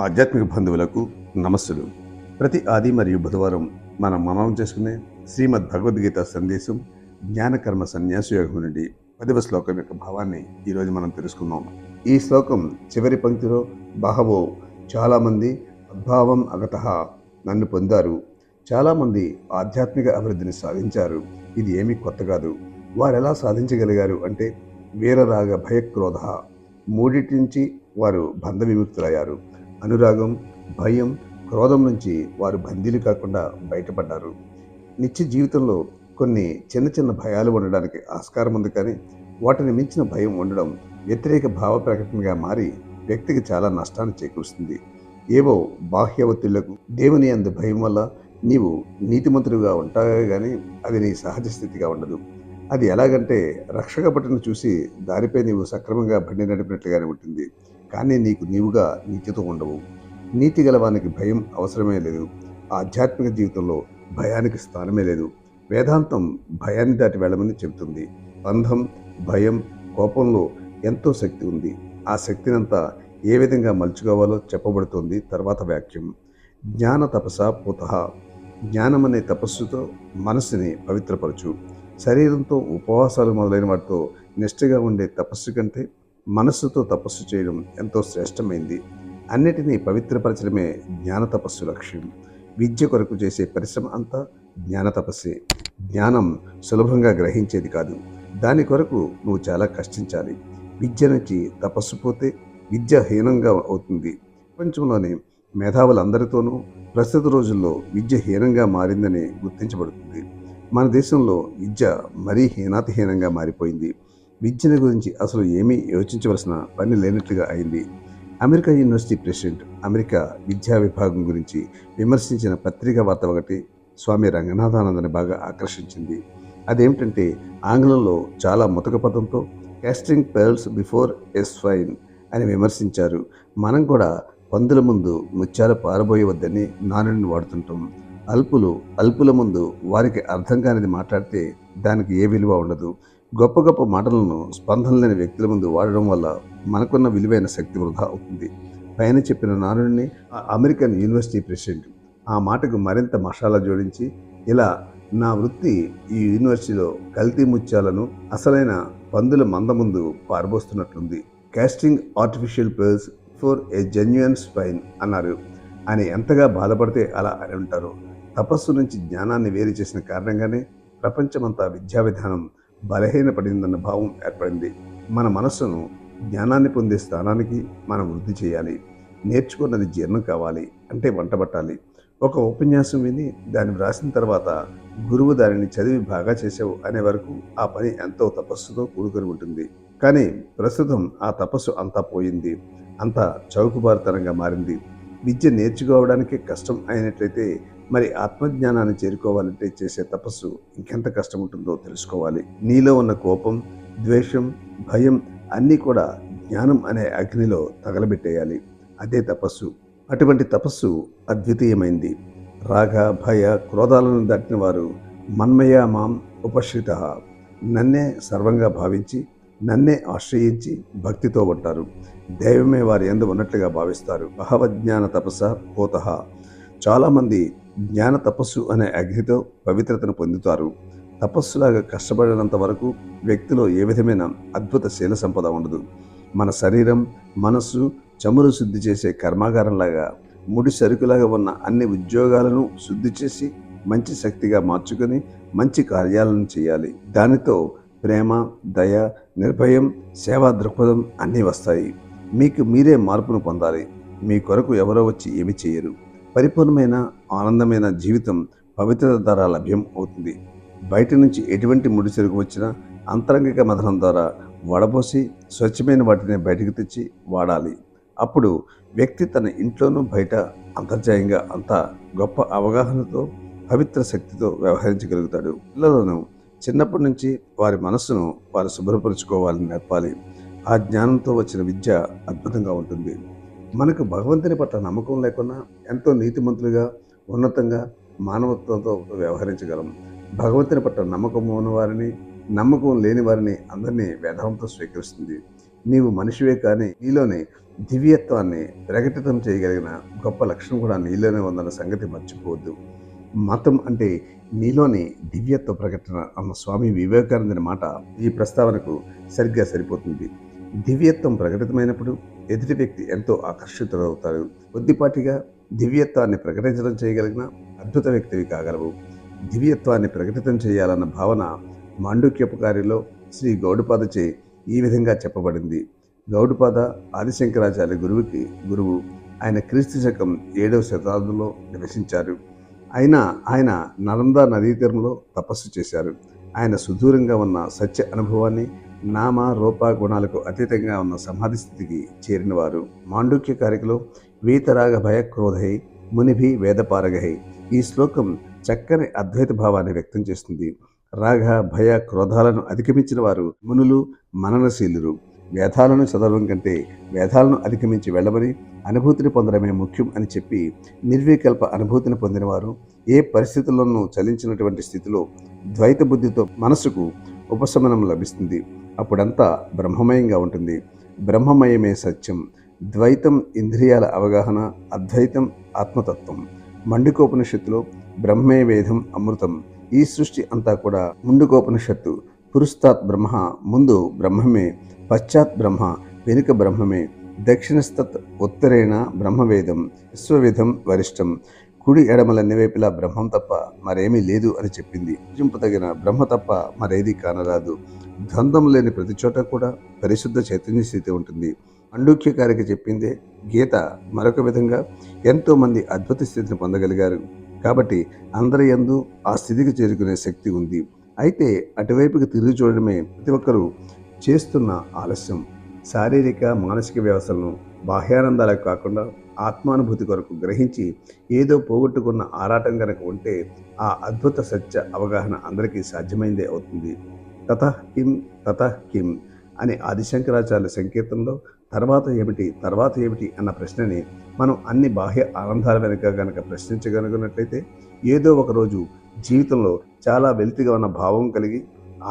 ఆధ్యాత్మిక బంధువులకు నమస్సులు. ప్రతి ఆది మరియు బుధవారం మనం మననం చేసుకునే శ్రీమద్ భగవద్గీత సందేశం జ్ఞానకర్మ సన్యాస యోగం నుండి పదవ శ్లోకం యొక్క భావాన్ని ఈరోజు మనం తెలుసుకుందాం. ఈ శ్లోకం చివరి పంక్తిలో బహవో చాలామంది అద్భావం అగత నన్ను పొందారు. చాలామంది ఆధ్యాత్మిక అభివృద్ధిని సాధించారు. ఇది ఏమీ కొత్త కాదు. వారు ఎలా సాధించగలిగారు అంటే వీరరాగ భయక్రోధ. మూడిటి నుంచి వారు బంధ విముక్తులయ్యారు. అనురాగం భయం క్రోధం నుంచి వారు బందీలు కాకుండా బయటపడ్డారు. నిత్య జీవితంలో కొన్ని చిన్న చిన్న భయాలు ఉండడానికి ఆస్కారం ఉంది కానీ వాటిని మించిన భయం ఉండడం వ్యతిరేక భావ ప్రకటనగా మారి వ్యక్తికి చాలా నష్టాన్ని చేకూరుస్తుంది. ఏవో బాహ్య ఒత్తిళ్ళకు దేవుని అందు భయం వల్ల నీవు నీతిమంతుడుగా ఉంటావే కానీ అది నీ సహజ స్థితిగా ఉండదు. అది ఎలాగంటే రక్షక భటును చూసి దారిపై నీవు సక్రమంగా బండి నడిపినట్లుగానే ఉంటుంది. కానీ నీకు నీవుగా నీతితో ఉండవు. నీతి గలవానికి భయం అవసరమే లేదు. ఆధ్యాత్మిక జీవితంలో భయానికి స్థానమే లేదు. వేదాంతం భయాన్ని దాటి వెళ్ళమని చెబుతుంది. బంధం భయం కోపంలో ఎంతో శక్తి ఉంది. ఆ శక్తినంతా ఏ విధంగా మలుచుకోవాలో చెప్పబడుతుంది తర్వాత వాక్యం జ్ఞాన తపస పుత. జ్ఞానం అనే తపస్సుతో మనసుని పవిత్రపరచు. శరీరంతో ఉపవాసాలు మొదలైన వాటితో నిష్ఠగా ఉండే తపస్సు కంటే మనస్సుతో తపస్సు చేయడం ఎంతో శ్రేష్టమైంది. అన్నిటినీ పవిత్రపరచడమే జ్ఞాన తపస్సు లక్ష్యం. విద్య కొరకు చేసే పరిశ్రమ అంతా జ్ఞాన తపస్సే. జ్ఞానం సులభంగా గ్రహించేది కాదు. దాని కొరకు నువ్వు చాలా కష్టించాలి. విద్య నుంచి తపస్సు పోతే విద్య హీనంగా అవుతుంది. ప్రపంచంలోని మేధావులందరితోనూ ప్రస్తుత రోజుల్లో విద్య హీనంగా మారిందని గుర్తించబడుతుంది. మన దేశంలో విద్య మరీ హీనాతిహీనంగా మారిపోయింది. విద్యను గురించి అసలు ఏమీ యోచించవలసిన పని లేనట్లుగా అయింది. అమెరికా యూనివర్సిటీ ప్రెసిడెంట్ అమెరికా విద్యా విభాగం గురించి విమర్శించిన పత్రికా వార్త ఒకటి స్వామి రంగనాథానందని బాగా ఆకర్షించింది. అదేమిటంటే ఆంగ్లంలో చాలా ముతక పదంతో casting pearls before swine అని విమర్శించారు. మనం కూడా పందుల ముందు ముత్యాలు పారబోయవద్దని నానుడిని వాడుతుంటాం. అల్పులు అల్పుల ముందు వారికి అర్థం కానిది మాట్లాడితే దానికి ఏ విలువ ఉండదు. గొప్ప గొప్ప మాటలను స్పందన లేని వ్యక్తుల ముందు వాడడం వల్ల మనకున్న విలువైన శక్తి వృధా అవుతుంది. పైన చెప్పిన నానుడిని అమెరికన్ యూనివర్సిటీ ప్రెసిడెంట్ ఆ మాటకు మరింత మసాలా జోడించి ఇలా నా వృత్తి ఈ యూనివర్సిటీలో కల్తీ ముత్యాలను అసలైన పందుల మంద ముందు పారబోస్తున్నట్లుంది. Casting artificial pearls for a genuine spine అన్నారు. అని ఎంతగా బాధపడితే అలా అని ఉంటారు తపస్సు నుంచి జ్ఞానాన్ని వేరు చేసిన కారణంగానే ప్రపంచమంతా విద్యా విధానం బలహీనపడిందన్న భావం ఏర్పడింది. మన మనస్సును జ్ఞానాన్ని పొందే స్థానానికి మనం వృద్ధి చేయాలి. నేర్చుకున్నది జీర్ణం కావాలి అంటే వంట పట్టాలి. ఒక ఉపన్యాసం విని దాన్ని వ్రాసిన తర్వాత గురువు దానిని చదివి బాగా చేసావు అనే వరకు ఆ పని ఎంతో తపస్సుతో కూడుకొని ఉంటుంది. కానీ ప్రస్తుతం ఆ తపస్సు అంతా పోయింది. అంతా చౌకబారుతనంగా మారింది. విద్య నేర్చుకోవడానికి కష్టం అయినట్లయితే మరి ఆత్మజ్ఞానాన్ని చేరుకోవాలంటే చేసే తపస్సు ఇంకెంత కష్టం ఉంటుందో తెలుసుకోవాలి. నీలో ఉన్న కోపం ద్వేషం భయం అన్నీ కూడా జ్ఞానం అనే అగ్నిలో తగలబెట్టేయాలి. అదే తపస్సు. అటువంటి తపస్సు అద్వితీయమైంది. రాగ భయ క్రోధాలను దాటిన వారు మన్మయ మాం ఉపశ్రిత. నన్నే సర్వంగా భావించి నన్నే ఆశ్రయించి భక్తితో ఉంటారు. దైవమే వారి ఎందు ఉన్నట్లుగా భావిస్తారు. బహవజ్ఞాన తపస్స పోత. చాలామంది జ్ఞాన తపస్సు అనే అగ్నితో పవిత్రతను పొందుతారు. తపస్సులాగా కష్టపడినంత వరకు వ్యక్తిలో ఏ విధమైన అద్భుత శీల సంపద ఉండదు. మన శరీరం మనస్సు చమురు శుద్ధి చేసే కర్మాగారంలాగా ముడి సరుకులాగా ఉన్న అన్ని ఉద్యోగాలను శుద్ధి చేసి మంచి శక్తిగా మార్చుకొని మంచి కార్యాలను చేయాలి. దానితో ప్రేమ దయ నిర్భయం సేవా దృక్పథం అన్నీ వస్తాయి. మీకు మీరే మార్పును పొందాలి. మీ కొరకు ఎవరో వచ్చి ఏమి చేయరు. పరిపూర్ణమైన ఆనందమైన జీవితం పవిత్రత ద్వారా లభ్యం అవుతుంది. బయట నుంచి ఎటువంటి ముడి చెరుకు వచ్చినా అంతరంగిక మదనం ద్వారా వడబోసి స్వచ్ఛమైన వాటిని బయటకు తెచ్చి వాడాలి. అప్పుడు వ్యక్తి తన ఇంట్లోనూ బయట అంతర్జాయంగా అంత గొప్ప అవగాహనతో పవిత్ర శక్తితో వ్యవహరించగలుగుతాడు. పిల్లలను చిన్నప్పటి నుంచి వారి మనస్సును వారు శుభ్రపరుచుకోవాలని నేర్పాలి. ఆ జ్ఞానంతో వచ్చిన విద్య అద్భుతంగా ఉంటుంది. మనకు భగవంతుని పట్ల నమ్మకం లేకున్నా ఎంతో నీతిమంతులుగా ఉన్నతంగా మానవత్వంతో వ్యవహరించగలం. భగవంతుని పట్ల నమ్మకం ఉన్న వారిని నమ్మకం లేని వారిని అందరినీ వేధవంతో స్వీకరిస్తుంది. నీవు మనిషివే కానీ నీలోని దివ్యత్వాన్ని ప్రకటితం చేయగలిగిన గొప్ప లక్షణం కూడా నీలోనే ఉందన్న సంగతి మర్చిపోవద్దు. మతం అంటే నీలోని దివ్యత్వ ప్రకటన అన్న స్వామి వివేకానందని మాట ఈ ప్రస్తావనకు సరిగ్గా సరిపోతుంది. దివ్యత్వం ప్రకటితమైనప్పుడు ఎదుటి వ్యక్తి ఎంతో ఆకర్షితులవుతారు కొద్దిపాటిగా దివ్యత్వాన్ని ప్రకటించడం చేయగలిగిన అద్భుత వ్యక్తివి కాగలవు. దివ్యత్వాన్ని ప్రకటితం చేయాలన్న భావన మాండుక్యపకారిలో శ్రీ గౌడపాదచే ఈ విధంగా చెప్పబడింది. గౌడపాద ఆదిశంకరాచార్య గురువుకి గురువు. ఆయన క్రీస్తు శకం ఏడవ శతాబ్దంలో నివసించారు. అయినా ఆయన నలంద నదీ తీరంలో తపస్సు చేశారు. ఆయన సుదూరంగా ఉన్న సత్య అనుభవాన్ని నామ రూప గుణాలకు అతీతంగా ఉన్న సమాధి స్థితికి చేరినవారు మాండుక్య కారికలో వీతరాగ భయ క్రోధై మునిభి వేదపారగహై ఈ శ్లోకం చక్కని అద్వైత భావాన్ని వ్యక్తం చేస్తుంది. రాగ భయ క్రోధాలను అధిగమించిన వారు మునులు మననశీలురు. వేదాలను చదవడం కంటే వేదాలను అధిగమించి వెళ్ళమని అనుభూతిని పొందడమే ముఖ్యం అని చెప్పి నిర్వికల్ప అనుభూతిని పొందినవారు ఏ పరిస్థితుల్లోనూ చలించినటువంటి స్థితిలో ద్వైత బుద్ధితో మనసుకు ఉపశమనం లభిస్తుంది. అప్పుడంతా బ్రహ్మమయంగా ఉంటుంది. బ్రహ్మమయమే సత్యం. ద్వైతం ఇంద్రియాల అవగాహన అద్వైతం ఆత్మతత్వం. మండుకోపనిషత్తులో బ్రహ్మే వేదం అమృతం. ఈ సృష్టి అంతా కూడా ముండుకోపనిషత్తు. పురుస్తాత్ బ్రహ్మ ముందు బ్రహ్మమే పశ్చాత్ బ్రహ్మ వెనుక బ్రహ్మమే. దక్షిణస్తత్ ఉత్తరేణ బ్రహ్మవేదం విశ్వవిధం వరిష్టం. కుడి ఎడమలన్ని వైపులా బ్రహ్మం తప్ప మరేమీ లేదు అని చెప్పింది. పూజింపదగిన బ్రహ్మ తప్ప మరేది కానరాదు. ద్వంద్వం లేని ప్రతి చోట కూడా పరిశుద్ధ చైతన్య స్థితి ఉంటుంది. అండూక్యకారికి చెప్పిందే గీత మరొక విధంగా ఎంతోమంది అద్భుత స్థితిని పొందగలిగారు. కాబట్టి అందరి ఎందు ఆ స్థితికి చేరుకునే శక్తి ఉంది. అయితే అటువైపుకి తిరిగి చూడడమే ప్రతి ఒక్కరూ చేస్తున్న ఆలస్యం. శారీరక మానసిక వ్యవస్థలను బాహ్యానందాలకు కాకుండా ఆత్మానుభూతి కొరకు గ్రహించి ఏదో పోగొట్టుకున్న ఆరాటం కనుక ఉంటే ఆ అద్భుత సత్య అవగాహన అందరికీ సాధ్యమైందే అవుతుంది. తత కిం తత కిం అనే ఆదిశంకరాచార్య సంకీర్తనలో తర్వాత ఏమిటి తర్వాత ఏమిటి అన్న ప్రశ్నని మనం అన్ని బాహ్య ఆనందాల వెనుక గనక ప్రశ్నించగలిగినట్లయితే ఏదో ఒకరోజు జీవితంలో చాలా వెలితిగా ఉన్న భావం కలిగి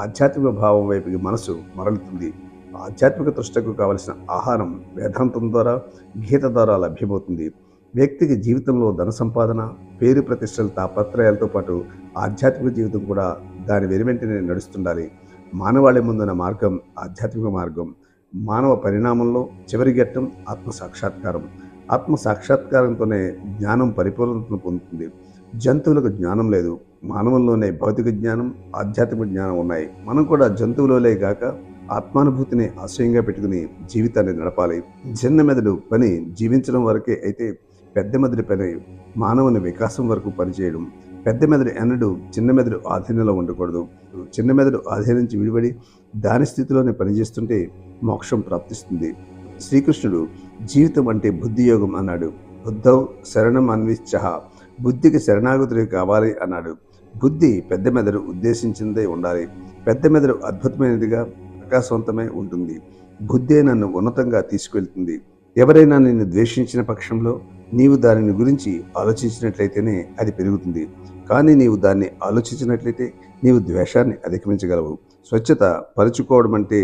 ఆధ్యాత్మిక భావం వైపుకి మనసు మరలుతుంది. ఆధ్యాత్మిక దృష్టికు కావలసిన ఆహారం వేదాంతం ద్వారా గీత ద్వారా లభ్యమవుతుంది. వ్యక్తికి జీవితంలో ధన సంపాదన పేరు ప్రతిష్టల తాపత్రయాలతో పాటు ఆధ్యాత్మిక జీవితం కూడా దాని వెనువెంటనే నడుస్తుండాలి. మానవాళి ముందున్న మార్గం ఆధ్యాత్మిక మార్గం. మానవ పరిణామంలో చివరి ఘట్టం ఆత్మ సాక్షాత్కారం. ఆత్మ సాక్షాత్కారంతోనే జ్ఞానం పరిపూర్ణతను పొందుతుంది. జంతువులకు జ్ఞానం లేదు. మానవుల్లోనే భౌతిక జ్ఞానం ఆధ్యాత్మిక జ్ఞానం ఉన్నాయి. మనం కూడా జంతువులోలే కాక ఆత్మానుభూతిని ఆశయంగా పెట్టుకుని జీవితాన్ని నడపాలి. చిన్న మెదడు పని జీవించడం వరకే అయితే పెద్ద మెదడు పని మానవుని వికాసం వరకు పనిచేయడం. పెద్ద మెదడు ఎన్నడూ చిన్న మెదడు ఆధీనంలో ఉండకూడదు. చిన్న మెదడు ఆధీనించి విడిపడి దాని స్థితిలోనే పనిచేస్తుంటే మోక్షం ప్రాప్తిస్తుంది. శ్రీకృష్ణుడు జీవితం అంటే బుద్ధి యోగం అన్నాడు. బుద్ధౌ శరణం అన్విశ్చ బుద్ధికి శరణాగతులు కావాలి అన్నాడు. బుద్ధి పెద్ద మెదడు ఉద్దేశించిందే ఉండాలి. పెద్ద మెదడు అద్భుతమైనదిగా ప్రకాశవంతమై ఉంటుంది. బుద్ధే నన్ను ఉన్నతంగా తీసుకెళ్తుంది ఎవరైనా నిన్ను ద్వేషించిన పక్షంలో నీవు దానిని గురించి ఆలోచించినట్లయితేనే అది పెరుగుతుంది. కానీ నీవు దాన్ని ఆలోచించినట్లయితే నీవు ద్వేషాన్ని అధిగమించగలవు. స్వచ్ఛత పరుచుకోవడం అంటే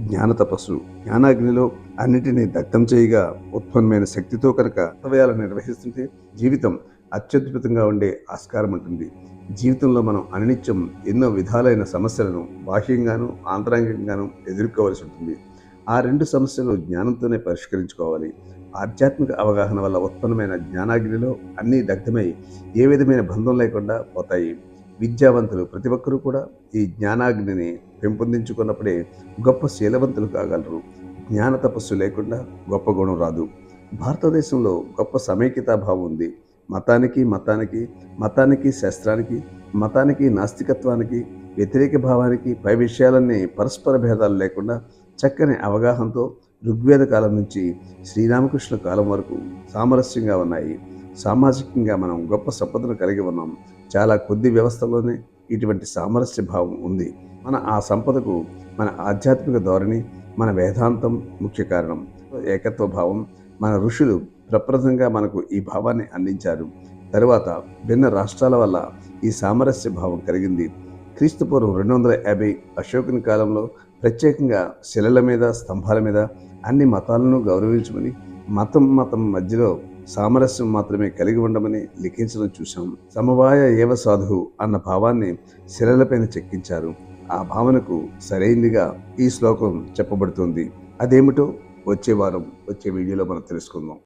జ్ఞాన తపస్సు. జ్ఞానాగ్నిలో అన్నిటినీ దగ్ధం చేయగా ఉత్పన్నమైన శక్తితో కనుక కర్తవ్యాలను నిర్వహిస్తుంటే జీవితం అత్యద్భుతంగా ఉండే ఆస్కారం ఉంటుంది. జీవితంలో మనం అనిత్యం ఎన్నో విధాలైన సమస్యలను బాహ్యంగాను ఆంతరంగికంగాను ఎదుర్కోవాల్సి ఉంటుంది. ఆ రెండు సమస్యలు జ్ఞానంతోనే పరిష్కరించుకోవాలి. ఆధ్యాత్మిక అవగాహన వల్ల ఉత్పన్నమైన జ్ఞానాగ్నిలో అన్నీ దగ్ధమై ఏ విధమైన బంధం లేకుండా పోతాయి. విద్యావంతులు ప్రతి ఒక్కరూ కూడా ఈ జ్ఞానాగ్నిని పెంపొందించుకున్నప్పుడే గొప్ప శీలవంతులు కాగలరు. జ్ఞాన తపస్సు లేకుండా గొప్ప గుణం రాదు. భారతదేశంలో గొప్ప సమైక్యతాభావం ఉంది. మతానికి మతానికి మతానికి శాస్త్రానికి మతానికి నాస్తికత్వానికి వ్యతిరేక భావానికి పై విషయాలన్నీ పరస్పర భేదాలు లేకుండా చక్కని అవగాహనతో ఋగ్వేద కాలం నుంచి శ్రీరామకృష్ణ కాలం వరకు సామరస్యంగా ఉన్నాయి. సామాజికంగా మనం గొప్ప సంపదను కలిగి ఉన్నాం. చాలా కొద్ది వ్యవస్థలోనే ఇటువంటి సామరస్య భావం ఉంది. మన ఆ సంపదకు మన ఆధ్యాత్మిక ధోరణి మన వేదాంతం ముఖ్య కారణం ఏకత్వ భావం మన ఋషులు ప్రప్రదంగా మనకు ఈ భావాన్ని అందించారు. తరువాత భిన్న రాష్ట్రాల వల్ల ఈ సామరస్య భావం కలిగింది. క్రీస్తుపూర్వం రెండు వందల యాభై అశోకుని కాలంలో ప్రత్యేకంగా శిలల మీద స్తంభాల మీద అన్ని మతాలను గౌరవించమని మతం మతం మధ్యలో సామరస్యం మాత్రమే కలిగి ఉండమని లిఖించడం చూశాం. సమవాయ ఏవ సాధువు అన్న భావాన్ని శిలలపైన చెక్కించారు. ఆ భావనకు సరైందిగా ఈ శ్లోకం చెప్పబడుతుంది. అదేమిటో వచ్చే వారం వచ్చే వీడియోలో మనం తెలుసుకుందాం.